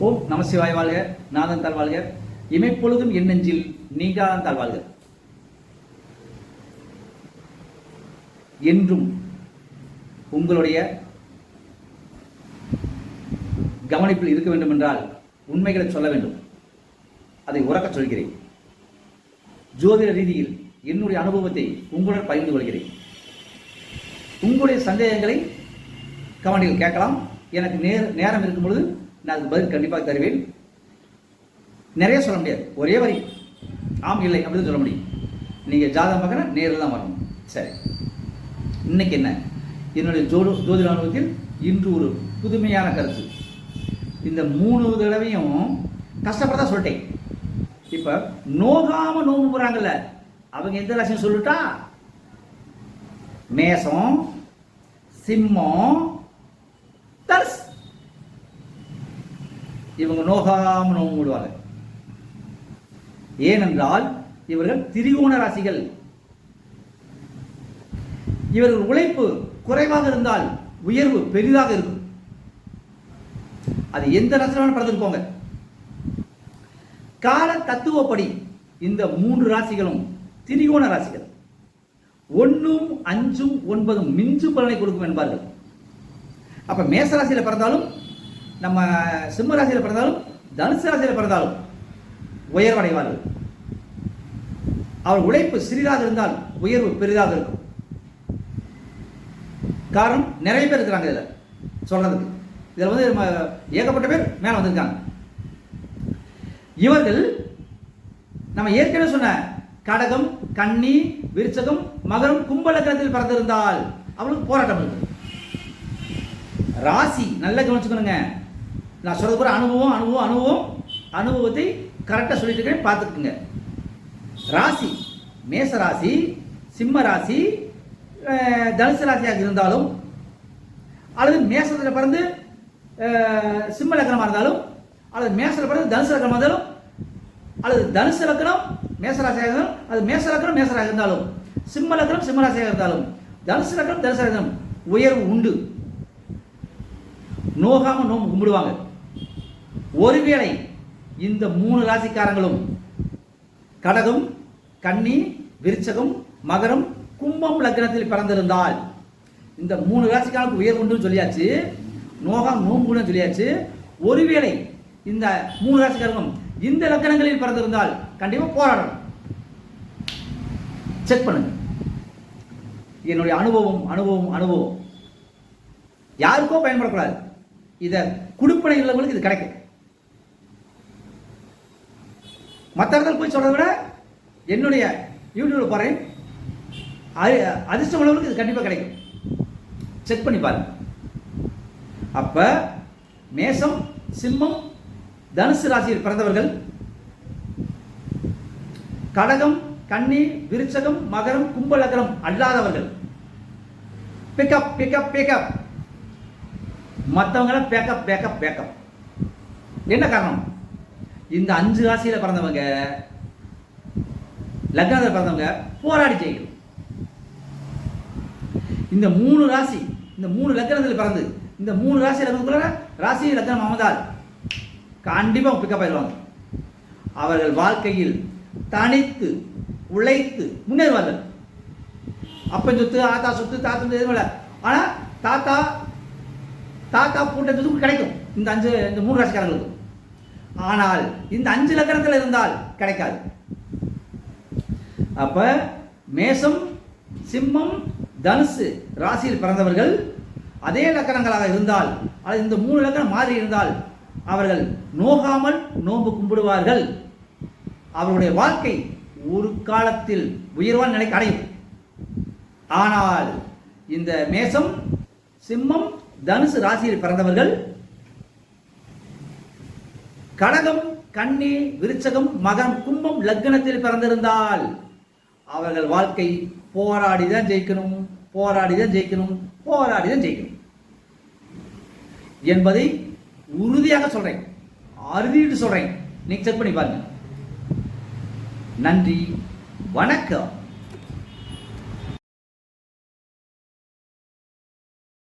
ஓம் நமசிவாய் வாழ்க நாதன் தாழ் வாழ்க. இமைப்பொழுதும் எண்ணெஞ்சில் நீங்காதான் தாழ் வாழ்க. என்றும் உங்களுடைய கவனிப்பில் இருக்க வேண்டும் என்றால் உண்மைகளை சொல்ல வேண்டும். அதை உறக்கச் சொல்கிறேன். ஜோதிட ரீதியில் என்னுடைய அனுபவத்தை உங்களுடன் பகிர்ந்து கொள்கிறேன். உங்களுடைய சந்தேகங்களை கவனியில் கேட்கலாம். எனக்கு நேர் நேரம் இருக்கும் பொழுது நான் அதுக்கு பதில் கண்டிப்பாக தருவேன். நிறைய சொல்ல முடியாது. ஒரே வரி. ஆம் இல்லை அப்படின்னு சொல்ல முடியும். நீங்கள் ஜாதகம் பார்க்கணும் நேரில் தான் வரணும் சரி. இன்னைக்கு என்ன? என்னுடைய ஜோடு ஜோதிட அனுபவத்தில் இன்று ஒரு புதுமையான கருத்து. இந்த மூணு தடவையும் கஷ்டப்பட தான் சொல்லிட்டேன். இப்போ நோகாமல் நோம்பு போகிறாங்கல்ல அவங்க எந்த ராசியும் சொல்லிட்டா? மேசம் சிம்மம் தனுசு இவங்க நோகாம நோம்பு விடுவாங்க ஏனென்றால் இவர்கள் திரிகோண ராசிகள். இவர்கள் உழைப்பு குறைவாக இருந்தால் உயர்வு பெரிதாக இருக்கும். அது எந்த ராசியான படத்துக்கு கால தத்துவப்படி இந்த மூன்று ராசிகளும் திரிகோண ராசிகள். ஒன்றும் அஞ்சும் ஒன்பதும் மிஞ்சு பலனை கொடுக்கும் என்பார்கள். அப்ப மேச ராசியில பிறந்தாலும் நம்ம சிம்ம ராசியில் பிறந்தாலும் தனுசு ராசியில் பிறந்தாலும் உயர்வடைவார்கள். அவர் உழைப்பு சிறிதாக இருந்தால் உயர்வு பெரிதாக இருக்கும். காரணம் நிறைய பேர் இருக்கிறாங்க இதில் சொல்றதுக்கு. இதில் வந்து நம்ம ஏகப்பட்ட பேர் மேலே வந்திருக்காங்க. இவர்கள் நம்ம ஏற்கனவே சொன்ன கடகம் கன்னி விருச்சகம் மகரம் கும்பலக்கணத்தில் பிறந்திருந்தால் அவளுக்கு போராட்டம் இருக்கு. ராசி நல்லா கவனிச்சுக்கணுங்க. நான் சொல்றது கூட அனுபவம் அனுபவம் அனுபவம். அனுபவத்தை கரெக்டாக சொல்லிட்டு இருக்கேன் பார்த்துக்குங்க. ராசி மேச ராசி சிம்ம ராசி தனுசு ராசியாக இருந்தாலும் அல்லது மேசத்தில் பிறந்து சிம்ம லக்னமாக இருந்தாலும் அல்லது மேசத்தில் பிறந்து தனுசு லக்னமாக இருந்தாலும் அல்லது தனுசு லக்னம் மேசராசியாக இருந்தாலும் அது மேச லக்னம் மேசராக இருந்தாலும் சிம்ம லக்னம் சிம்ம ராசியாக இருந்தாலும் தனுசு லக்னம் தனுசு லக்னம் உயர்வு உண்டு. நோகாமல் நோம்பு கும்பிடுவாங்க. ஒருவேளை இந்த மூணு ராசிக்காரங்களும் கடகம் கன்னி விருச்சகம் மகரம் கும்பம் லக்னத்தில் பிறந்திருந்தால் இந்த மூணு ராசிக்காரங்களுக்கு உயர் உண்டுன்னு சொல்லியாச்சு நோகம் நோம்புன்னு சொல்லியாச்சு ஒருவேளை இந்த மூணு ராசிக்காரங்களும் இந்த லக்கணங்களில் பிறந்திருந்தால் கண்டிப்பாக போராடணும். செக் பண்ணுங்க. என்னுடைய அனுபவம் அனுபவம் அனுபவம். யாருக்கோ பயன்படக்கூடாது. இதை குடுப்பனை உள்ளவங்களுக்கு இது கிடைக்கும். மற்றவர்கள் போய் சொல்கிறத விட என்னுடைய யூடியூப்ல போகிறேன் அது அதிர்ஷ்டம் உள்ளவங்களுக்கு இது கண்டிப்பாக கிடைக்கும். செக் பண்ணி பாருங்க. அப்போ மேசம் சிம்மம் தனுசு ராசியில் பிறந்தவர்கள் கடகம் கன்னி விருச்சகம் மகரம் கும்பலகரம் அல்லாதவர்கள். பிக்கப் பிக்கப் பிக்கப் மற்றவங்களாம் பேக்கப் பேக்கப் பேக்கப் என்ன காரணம்? இந்த அஞ்சு ராசியில பிறந்தவங்க லக்னத்தில் பிறந்தவங்க போராடி ஜெயிக்கணும். இந்த மூணு ராசி இந்த மூணு லக்னத்தில் பிறந்து இந்த மூணு ராசி லக்னத்துக்குள்ள ராசி லக்னம் அமைந்தால் கண்டிப்பா பிக்கப் ஆயிடுவாங்க. அவர்கள் வாழ்க்கையில் தனித்து உழைத்து முன்னேறுவார்கள். அப்பன் சொத்து ஆத்தா சொத்து தாத்தா சொத்து எதுவும் இல்லை ஆனா தாத்தா தாத்தா பூட்ட சொத்து கிடைக்கும். இந்த அஞ்சு இந்த மூணு ராசிக்காரங்களுக்கு. ஆனால் இந்த அஞ்சு லக்கணத்தில் இருந்தால் கிடைக்காது. அப்ப மேசம் சிம்மம் தனுசு ராசியில் பிறந்தவர்கள் அதே லக்கணங்களாக இருந்தால் அல்லது இந்த மூணு லக்கணம் மாறி இருந்தால் அவர்கள் நோகாமல் நோன்பு கும்பிடுவார்கள். அவருடைய வாழ்க்கை ஒரு காலத்தில் உயர்வான நிலைக்கு அடையும். ஆனால் இந்த மேசம் சிம்மம் தனுசு ராசியில் பிறந்தவர்கள் கடகம் கண்ணி விருச்சகம் மகன் கும்பம் லக்னத்தில் பிறந்திருந்தால் அவர்கள் வாழ்க்கை போராடி தான் ஜெயிக்கணும் போராடி தான் ஜெயிக்கணும் போராடி தான் ஜெயிக்கணும் என்பதை உறுதியாக சொல்றேன். அறுதிட்டு சொல்றேன். நீங்க செக் பண்ணி பாருங்க. நன்றி வணக்கம்.